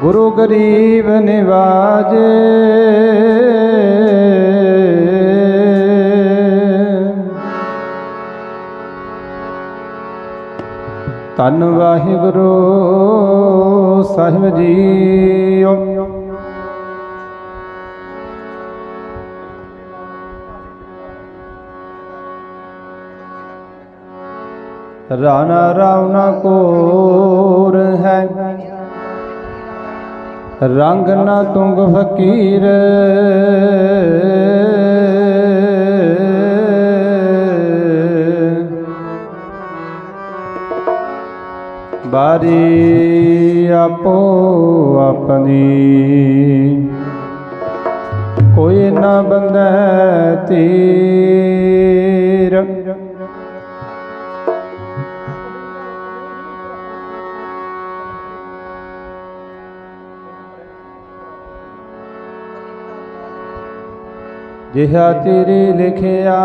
ਗੁਰੂ ਗਰੀਬ ਨਿਵਾਜੇ। ਧੰਨ ਵਾਹਿਗੁਰੂ ਸਾਹਿਬ ਜੀਓ। ਰਾਣਾ ਰਾਵਣਾ ਕੋਰ ਹੈ। ਰੰਗ ਨਾ ਤੁੰਗ ਫਕੀਰ। ਬਾਰੀ ਆਪੋ ਆਪਣੀ। ਕੋਈ ਨਾ ਬੰਦੈ ਤੀਰ यह तेरी लिखिया।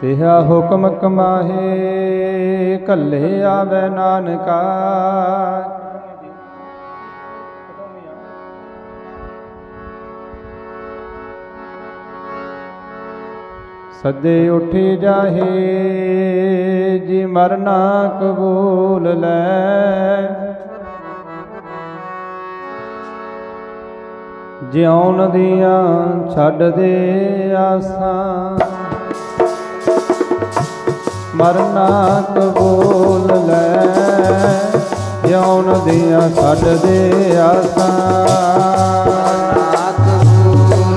तिहा हुक्म कमाहे कल्हे आवे नानका। सदे उठी जाहे ਜੀ ਮਰਨਾ ਕਬੂਲ ਲੈ। ਜਿਉਣ ਦੀਆਂ ਛੱਡ ਦੇ ਆਸਾਂ। ਮਰਨਾ ਕਬੂਲ ਲੈ। ਜਿਉਣ ਦੀਆਂ ਛੱਡ ਦੇ ਆਸਾਂ।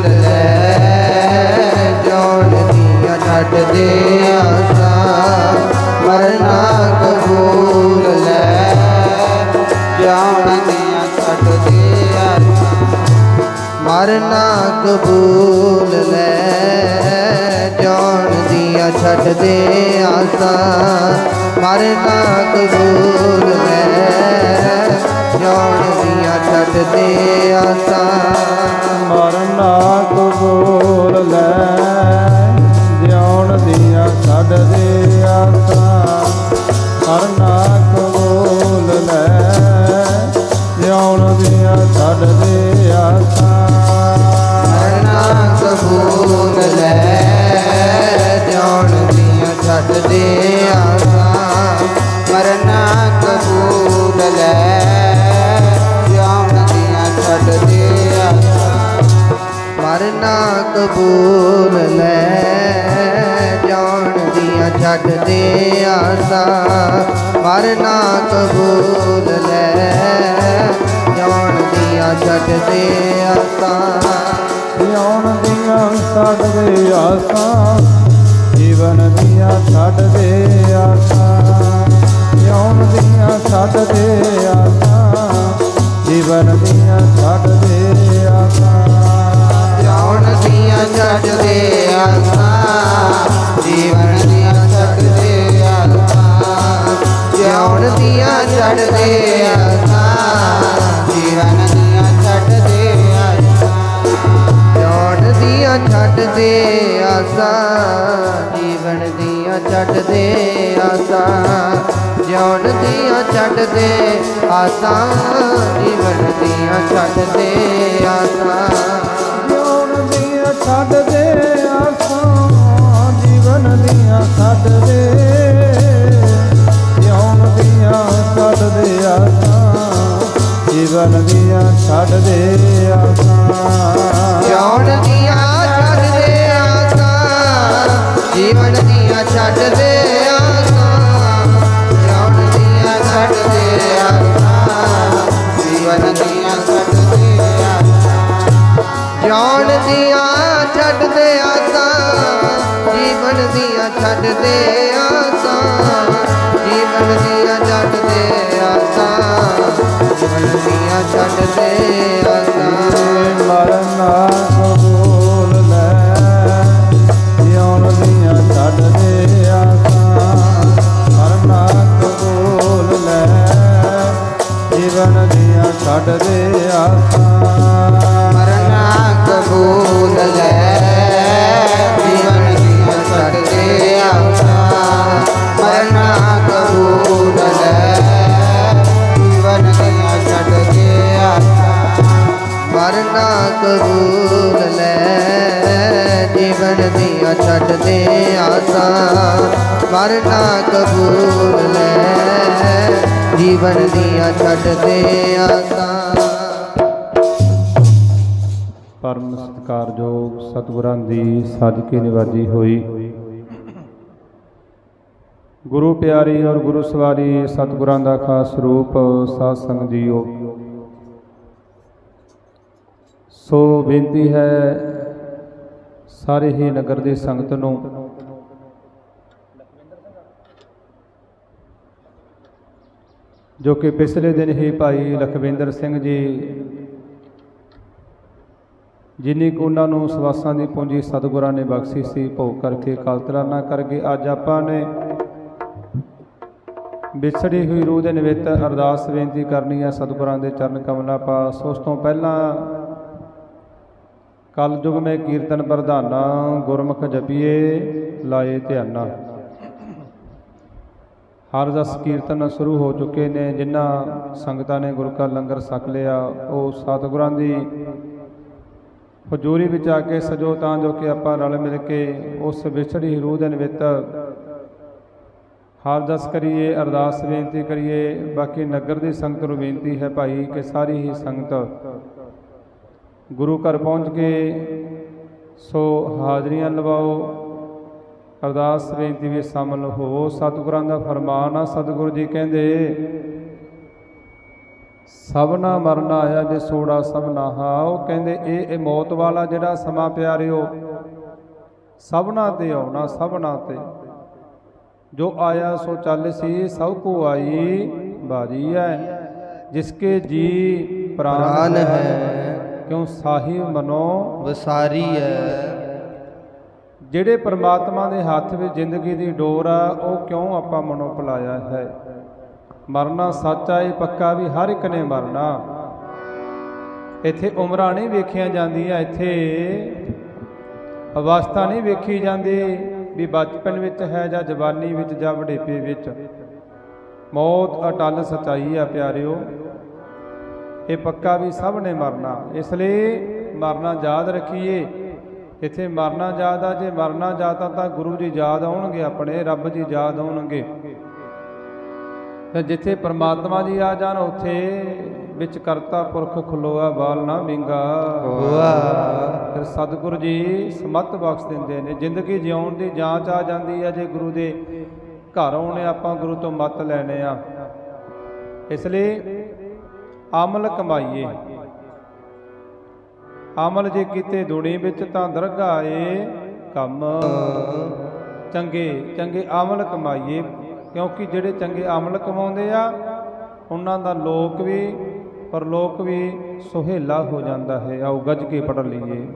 ਲੈ। ਜੋਨ ਦੀਆਂ ਛੱਡ ਦੇ ਆਸਾਂ। ਮਰਨਾ ਕਬੂਲ ਲੈ। ਜਾਣ ਦੀਆਂ ਛੱਡ ਦੇ ਮਰਨਾ ਕਬੂਲ ਲੈ। ਜਾਣ ਦੀਆਂ ਛੱਡ ਦੇ ਆਸਾਂ। ਮਰਨਾ ਕਬੂਲ ਲੈ। ਜਾਣ ਦੀਆਂ ਛੱਡ ਦੇ ਆਸਾਂ। ਮਰਨਾ ਕਬੂਲ ਲੈ। ਕਬੂਲ ਲੈ ਜਾਣ ਦੀਆਂ ਛੱਡ ਦੇ ਆਸਾਂ ਮਰਨਾ ਕਬੂਲ ਲੈ ਜਾਣ ਦੀਆਂ ਛੱਡ ਦੇ ਆਸਾਂ ਮਰਨਾ ਕਬੂਲ ਲੈ, ਜਾਣ ਦੀਆਂ ਛੱਡ ਦੇ ਆਸਾਂ। ਮਰਨਾ ਕਬੂਲ ਲੈ, ਜਾਣ ਦੀਆਂ ਛੱਡ ਦੇ ਆਸਾਂ। ਆਸਾਂ, ਜੀਵਨ ਦੀਆਂ ਛੱਡ ਦੇ ਆਸਾਂ, ਜਿਉਣ ਦੀਆਂ ਛੱਡ ਦੇ ਆਸਾਂ, ਜੀਵਨ ਦੀਆਂ ਛੱਡ ਦੇ ਆਸਾਂ। ਜਾਣ ਦੀਆਂ ਛੱਡ ਦੇ ਆਸਾਂ, ਜੀਵਨ ਦੀਆਂ ਛੱਡ ਦੇ ਆਸਾਂ ਜਾਣ ਦੀਆਂ ਛੱਡ ਦੇ ਆਸਾਂ ਛੱਡ ਦੇ ਆਸਾਂ, ਜੀਵਨ ਦੀਆਂ ਛੱਡ ਦੇ ਆਸਾਂ ਜਾਣ ਦੀਆਂ ਛੱਡ ਦੇ ਆਸਾਂ, ਜੀਵਨ ਦੀਆਂ ਛੱਡ ਦੇ ਆਸਾਂ। ਜਿਉਣ ਦੀਆਂ ਛੱਡ ਦੇ ਆਸਾਂ, ਜੀਵਨ ਦੀਆਂ ਛੱਡ ਦੇ ਜਿਉਣ ਦੀਆਂ ਛੱਡ ਦੇ ਆਸਾਂ, ਜੀਵਨ ਦੀਆਂ ਛੱਡ ਦੇ ਛੱਡ ਦੇ ਆਸਾਂ ਜੀਵਨ ਦੀਆਂ ਛੱਡ ਦੇ ਆਸਾਂ। ਜੀਵਨ ਦੀਆਂ ਛੱਡ ਦੇ ਆਸਾਂ। ਪਰਮ ਸਤਿਕਾਰਯੋਗ ਸਤਿਗੁਰਾਂ ਦੀ ਸੱਜ ਨਿਵਾਜੀ ਹੋਈ। ਗੁਰੂ ਪਿਆਰੀ ਔਰ ਗੁਰੂ ਸਵਾਰੀ ਸਤਿਗੁਰਾਂ ਦਾ ਖਾਸ ਰੂਪ ਸਾਧ ਸੰਗਤ ਜੀਓ। ਸੋ ਬੇਨਤੀ ਹੈ ਸਾਰੇ ਹੀ ਨਗਰ ਦੀ ਸੰਗਤ ਨੂੰ ਜੋ ਕਿ ਪਿਛਲੇ ਦਿਨ ਹੀ ਭਾਈ ਲਖਵਿੰਦਰ ਸਿੰਘ ਜੀ ਜਿੰਨੀ ਕੁ ਉਹਨਾਂ ਨੂੰ ਸਵਾਸਾਂ ਦੀ ਪੂੰਜੀ ਸਤਿਗੁਰਾਂ ਨੇ ਬਖਸ਼ੀ ਸੀ, ਭੋਗ ਕਰਕੇ ਕਲਤਰਾ ਨਾ ਕਰਕੇ ਅੱਜ ਆਪਾਂ ਨੇ ਵਿਛੜੀ ਹੋਈ ਰੂਹ ਦੇ ਨਿਵਿਤ ਅਰਦਾਸ ਬੇਨਤੀ ਕਰਨੀ ਹੈ ਸਤਿਗੁਰਾਂ ਦੇ ਚਰਨ ਕਮਲਾ ਪਾਸ। ਉਸ ਤੋਂ ਪਹਿਲਾਂ ਕਲਯੁਗ ਮੇ ਕੀਰਤਨ ਪ੍ਰਧਾਨਾ, ਗੁਰਮੁਖ ਜਪੀਏ, ਲਾਏ ਧਿਆਨਾ। ਹਰ ਰਸ ਕੀਰਤਨ ਸ਼ੁਰੂ ਹੋ ਚੁੱਕੇ ਨੇ, ਜਿਨ੍ਹਾਂ ਸੰਗਤਾਂ ਨੇ ਗੁਰੂ ਘਰ ਲੰਗਰ ਛਕ ਲਿਆ, ਉਹ ਸਤਿਗੁਰਾਂ ਦੀ ਹਜ਼ੂਰੀ ਵਿੱਚ ਆ ਕੇ ਸਜੋ ਤਾਂ ਜੋ ਕਿ ਆਪਾਂ ਰਲ ਮਿਲ ਕੇ ਉਸ ਵਿਛੜੀ ਰੂਹ ਦੇ ਨਿਵਿਤ ਹਰ ਦਸ ਕਰੀਏ, ਅਰਦਾਸ ਬੇਨਤੀ ਕਰੀਏ। ਬਾਕੀ ਨਗਰ ਦੀ ਸੰਗਤ ਨੂੰ ਬੇਨਤੀ ਹੈ ਭਾਈ ਕਿ ਸਾਰੀ ਹੀ ਸੰਗਤ ਗੁਰੂ ਘਰ ਪਹੁੰਚ ਕੇ ਸੋ ਹਾਜ਼ਰੀਆਂ ਲਵਾਓ। ਅਰਦਾਸ ਬੇਨਤੀ ਵਿੱਚ ਸ਼ਾਮਲ ਹੋਵੋ ਸਤਿਗੁਰਾਂ ਦਾ ਫਰਮਾਨ ਆ ਸਤਿਗੁਰੂ ਜੀ ਕਹਿੰਦੇ ਸਭਨਾ ਮਰਨਾ ਆਇਆ ਜੇ ਸੋੜਾ ਸਭਨਾ ਹਾਉ ਕਹਿੰਦੇ ਇਹ ਇਹ ਮੌਤ ਵਾਲਾ ਜਿਹੜਾ ਸਮਾਂ ਪਿਆਰਿਓ ਸਭਨਾ ਤੇ ਆਉਣਾ ਸਭਨਾ ਤੇ। ਜੋ ਆਇਆ ਸੋ ਚੱਲ ਸੀ ਸਭ ਕੋ ਆਈ ਬਾਜੀ ਹੈ ਜਿਸਕੇ ਜੀ ਪ੍ਰਾਨ ਹੈ। ਹੈ ਕਿਉ ਸਾਹਿਬ ਮਨੋ ਵਸਾਰੀ ਹੈ ਜਿਹੜੇ ਪਰਮਾਤਮਾ ਦੇ ਹੱਥ ਵਿੱਚ ਜ਼ਿੰਦਗੀ ਦੀ ਡੋਰ ਆ, ਉਹ ਕਿਉਂ ਆਪਾਂ ਮਨੋਂ ਭੁਲਾਇਆ ਹੈ? ਮਰਨਾ ਸੱਚ ਆ, ਇਹ ਪੱਕਾ ਵੀ ਹਰ ਇੱਕ ਨੇ ਮਰਨਾ। ਇੱਥੇ ਉਮਰਾਂ ਨਹੀਂ ਵੇਖੀਆਂ ਜਾਂਦੀਆਂ, ਇੱਥੇ ਅਵਸਥਾ ਨਹੀਂ ਵੇਖੀ ਜਾਂਦੀ ਵੀ ਬਚਪਨ ਵਿੱਚ ਹੈ ਜਾਂ ਜਵਾਨੀ ਵਿੱਚ ਜਾਂ ਵਡੇਪੇ ਵਿੱਚ। ਮੌਤ ਅਟਲ ਸਚਾਈ ਆ ਪਿਆਰਿਓ। ਇਹ ਪੱਕਾ ਵੀ ਸਭ ਨੇ ਮਰਨਾ। ਇਸ ਲਈ ਮਰਨਾ ਯਾਦ ਰੱਖੀਏ ਇੱਥੇ ਮਰਨਾ ਯਾਦ ਆ ਜੇ ਮਰਨਾ ਯਾਦ ਆ ਤਾਂ ਗੁਰੂ ਜੀ ਯਾਦ ਆਉਣਗੇ ਆਪਣੇ ਰੱਬ ਜੀ ਯਾਦ ਆਉਣਗੇ। ਤੇ ਜਿੱਥੇ ਪ੍ਰਮਾਤਮਾ ਜੀ ਆ ਜਾਣ ਉੱਥੇ ਵਿੱਚ ਕਰਤਾ ਪੁਰਖ ਖਲੋਆ ਬਾਲ ਨਾ ਵਿੰਗਾ। ਹੋਆ ਫਿਰ ਸਤਿਗੁਰੂ ਜੀ ਸਮਤ ਬਖਸ਼ ਦਿੰਦੇ ਨੇ। ਜ਼ਿੰਦਗੀ ਜਿਉਣ ਦੀ ਜਾਂਚ ਆ ਜਾਂਦੀ ਹੈ ਜੇ ਗੁਰੂ ਦੇ ਘਰ ਆਉਣੇ ਆਪਾਂ ਗੁਰੂ ਤੋਂ ਮਤ ਲੈਣੇ ਆ। ਇਸ ਲਈ ਅਮਲ ਕਮਾਈਏ। ਅਮਲ ਜੇ ਕੀਤੇ ਦੁਨੀ ਵਿੱਚ ਤਾਂ ਦਰਗਾਏ ਕੰਮ। ਚੰਗੇ ਚੰਗੇ ਅਮਲ ਕਮਾਈਏ, ਕਿਉਂਕਿ ਜਿਹੜੇ ਚੰਗੇ ਅਮਲ ਕਮਾਉਂਦੇ ਆ, ਉਹਨਾਂ ਦਾ ਲੋਕ ਵੀ, ਪਰਲੋਕ ਵੀ ਸੁਹੇਲਾ ਹੋ ਜਾਂਦਾ ਹੈ। ਆਓ ਗੱਜ ਕੇ ਪੜ ਲਈਏ।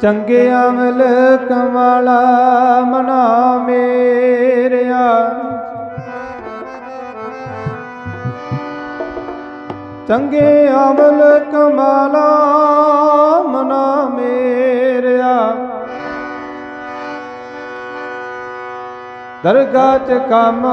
ਚੰਗੇ ਅਮਲ ਕਮਾਲਾ ਮਨਾ ਮੇਰਿਆ। ਚੰਗੇ ਅਮਲ ਕਮਾਲਾ ਮਨਾ ਮੇਰਿਆ। ਦਰਗਾਹ ਚ ਕੰਮ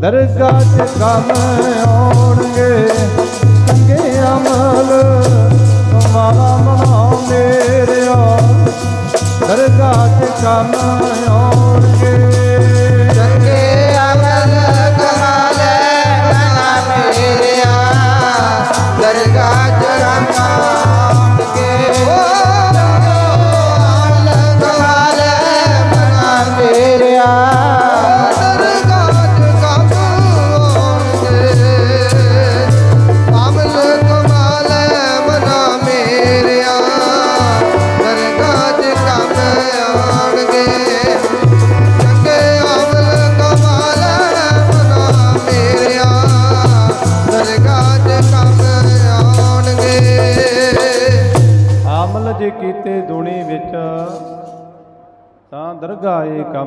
ਦਰਗਾਹ ਚ ਕੰਮ ਆਉਣਗੇ ਚੰਗੇ ਅਮਲ ਤੁਮਾਰਾ ਮਨਾ ਮੇਰਿਆ ਦਰਗਾਹ ਚ ਕੰਮ ਆਉਣਗੇ।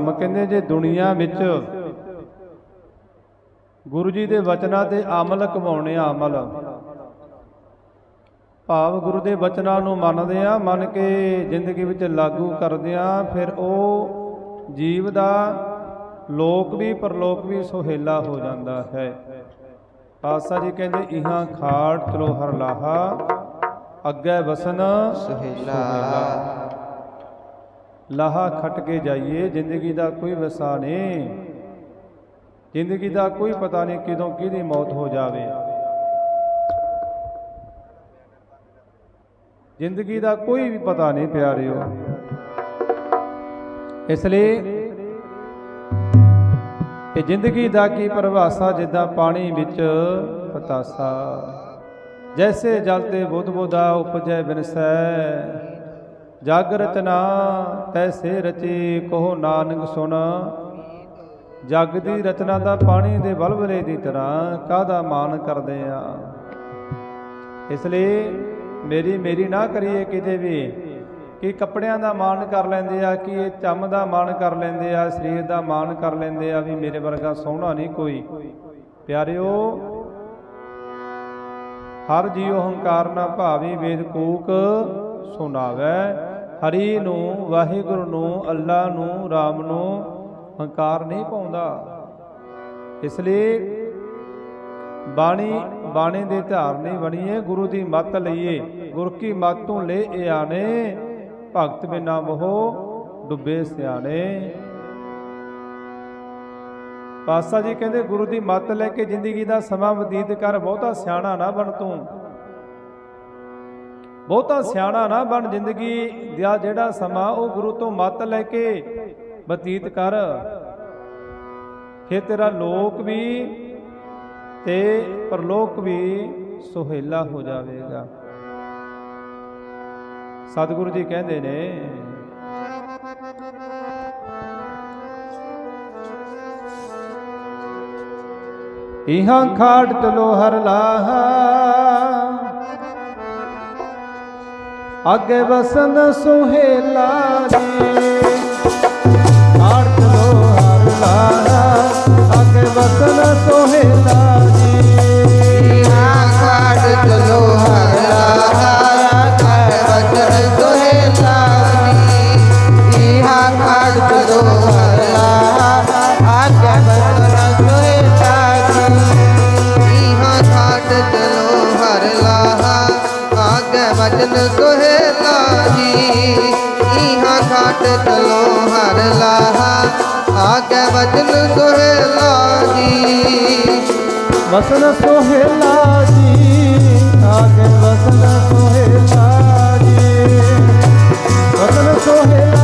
ਕੰਮ ਕਹਿੰਦੇ ਜੇ ਦੁਨੀਆ ਵਿੱਚ ਗੁਰੂ ਜੀ ਦੇ ਵਚਨਾਂ ਤੇ ਅਮਲ ਕਮਾਉਣੇ ਆ ਅਮਲ। ਭਾਵ ਗੁਰੂ ਦੇ ਵਚਨਾਂ ਨੂੰ ਮੰਨਦੇ ਆ ਮੰਨ ਕੇ ਜ਼ਿੰਦਗੀ ਵਿੱਚ ਲਾਗੂ ਕਰਦੇ ਆ ਫਿਰ ਉਹ ਜੀਵ ਦਾ ਲੋਕ ਵੀ ਪਰਲੋਕ ਵੀ ਸੁਹੇਲਾ ਹੋ ਜਾਂਦਾ ਹੈ। ਪਾਤਸ਼ਾਹ ਜੀ ਕਹਿੰਦੇ ਇਹਾਂ ਖਾੜ ਚਲੋ ਹਰ ਲਾਹਾ ਅੱਗੇ ਵਸਨ ਸੁਹੇਲਾ। ਲਾਹਾ ਖੱਟ ਕੇ ਜਾਈਏ, ਜ਼ਿੰਦਗੀ ਦਾ ਕੋਈ ਵਸਾ ਨਹੀਂ। ਜ਼ਿੰਦਗੀ ਦਾ ਕੋਈ ਪਤਾ ਨਹੀਂ ਕਿਦੋਂ ਕਿਹਦੀ ਮੌਤ ਹੋ ਜਾਵੇ। ਜ਼ਿੰਦਗੀ ਦਾ ਕੋਈ ਵੀ ਪਤਾ ਨਹੀਂ ਪਿਆਰਿਓ। ਇਸ ਲਈ ਇਹ ਜ਼ਿੰਦਗੀ ਦਾ ਕੀ ਪਰਿਭਾਸ਼ਾ ਜਿੱਦਾਂ ਪਾਣੀ ਵਿੱਚ ਪਤਾਸਾ। ਜੈਸੇ ਜਲ ਤੇ ਬੁੱਧ ਬੁੱਧਾ ਉਪਜੈ ਬਿਨਸੈ। ਜਗ ਰਚਨਾ ਤੈਸੇ ਰਚੇ, ਕਹੋ ਨਾਨਕ ਸੁਣ। ਜਗ ਦੀ ਰਚਨਾ ਦਾ ਪਾਣੀ ਦੇ ਬਲਬਲੇ ਦੀ ਤਰ੍ਹਾਂ ਕਾਹਦਾ ਮਾਨ ਕਰਦੇ ਆ? ਇਸ ਲਈ ਮੇਰੀ ਮੇਰੀ ਨਾ ਕਰੀਏ ਕਿਤੇ ਵੀ ਕਿ ਕੱਪੜਿਆਂ ਦਾ ਮਾਣ ਕਰ ਲੈਂਦੇ ਆ, ਕਿ ਇਹ ਚੰਮ ਦਾ ਮਾਣ ਕਰ ਲੈਂਦੇ ਆ, ਸਰੀਰ ਦਾ ਮਾਣ ਕਰ ਲੈਂਦੇ ਆ, ਵੀ ਮੇਰੇ ਵਰਗਾ ਸੋਹਣਾ ਨਹੀਂ ਕੋਈ। ਪਿਆਰਿਓ, ਹਰ ਜੀਉ ਹੰਕਾਰ ਨਾ ਭਾਵੀ ਵੇਦ ਕੂਕ ਸੁਣਾਵੇ। ਹਰੀ ਨੂੰ, ਵਾਹਿਗੁਰੂ ਨੂੰ, ਅੱਲਾ ਨੂੰ, ਰਾਮ ਨੂੰ ਹੰਕਾਰ ਨਹੀਂ ਪਾਉਂਦਾ। ਇਸ ਲਈ ਬਾਣੀ ਬਾਣੀ ਦੇ ਧਾਰ ਨਹੀਂ ਬਣੀਏ, ਗੁਰੂ ਦੀ ਮੱਤ ਲਈਏ। ਗੁਰ ਕੀ ਮੱਤ ਤੋਂ ਲੈ ਇਹ ਆਣੇ, ਭਗਤ ਬਿਨਾ ਮੋਹ ਡੁੱਬੇ ਸਿਆਣੇ। ਪਾਸਾ ਜੀ ਕਹਿੰਦੇ, ਗੁਰੂ ਦੀ ਮੱਤ ਲੈ ਕੇ ਜ਼ਿੰਦਗੀ ਦਾ ਸਮਾਂ ਬਤੀਤ ਕਰ, ਬਹੁਤਾ ਸਿਆਣਾ ਨਾ ਬਣ ਤੂੰ। ਬਹੁਤਾ ਸਿਆਣਾ ਨਾ ਬਣ ਜ਼ਿੰਦਗੀ ਦਾ ਜਿਹੜਾ ਸਮਾਂ ਉਹ ਗੁਰੂ ਤੋਂ ਮੱਤ ਲੈ ਕੇ ਬਤੀਤ ਕਰ। ਫਿਰ ਤੇਰਾ ਲੋਕ ਵੀ ਤੇ ਪਰਲੋਕ ਵੀ ਸੁਹੇਲਾ ਹੋ ਜਾਵੇਗਾ। ਸਤਿਗੁਰੂ ਜੀ ਕਹਿੰਦੇ ਨੇ, ਇਹਾਂ ਖਾਟ ਤਲੋ ਹਰ ਲਾਹਾ ਅੱਗੇ ਵਸਨ ਸੁਹੇਲਾ ਜੀ ਖਾੜ ਤਲੋ ਹਰ ਲਾਹਾ ਅੱਗੇ ਵਸਨ ਸੁਹੇਲਾ ਆਗੇ ਵਚਨ ਸੁਹੇਲਾ ਜੀ ਇਹਾਂ ਕਾਟ ਚਲੋ ਹਰ ਲਾਹਾ, ਆਗੇ ਵਚਨ ਸੁਹੇਲਾ ਜੀ ਵਸਨ ਸੋਹੇਲਾ ਜੀ ਆਗੇ ਵਸਨ ਸੋਹੇਲਾ ਜੀ ਵਸਨ ਸੋਹੇਲਾ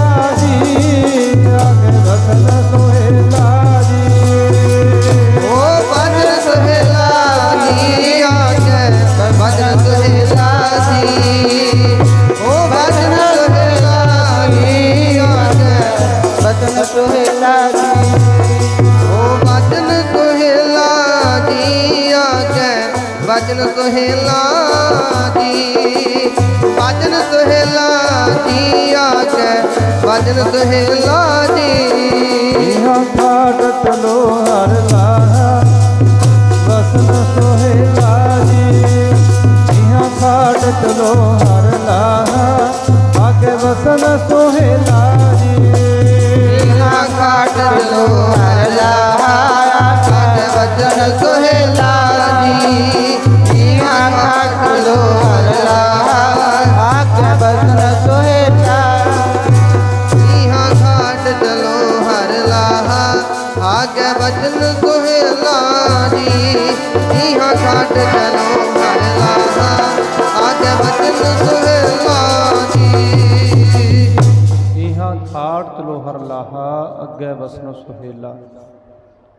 ਸੁਹੇਲਾ ਜੀ ਆਗੇ ਭਜਨ ਸੁਹੇਲਾ ਜੀ ਖਾਟ ਚਲੋ ਹਰ ਲਾਹਾ ਵਸਨ ਸੋਹੇਲਾ ਜੀ ਇਹਾਂ ਖਾਟ ਚਲੋ ਹਰ ਲਾਹਾ ਆਗੇ ਵਸਨ ਸੋਹੇਲਾ حسن سہیلا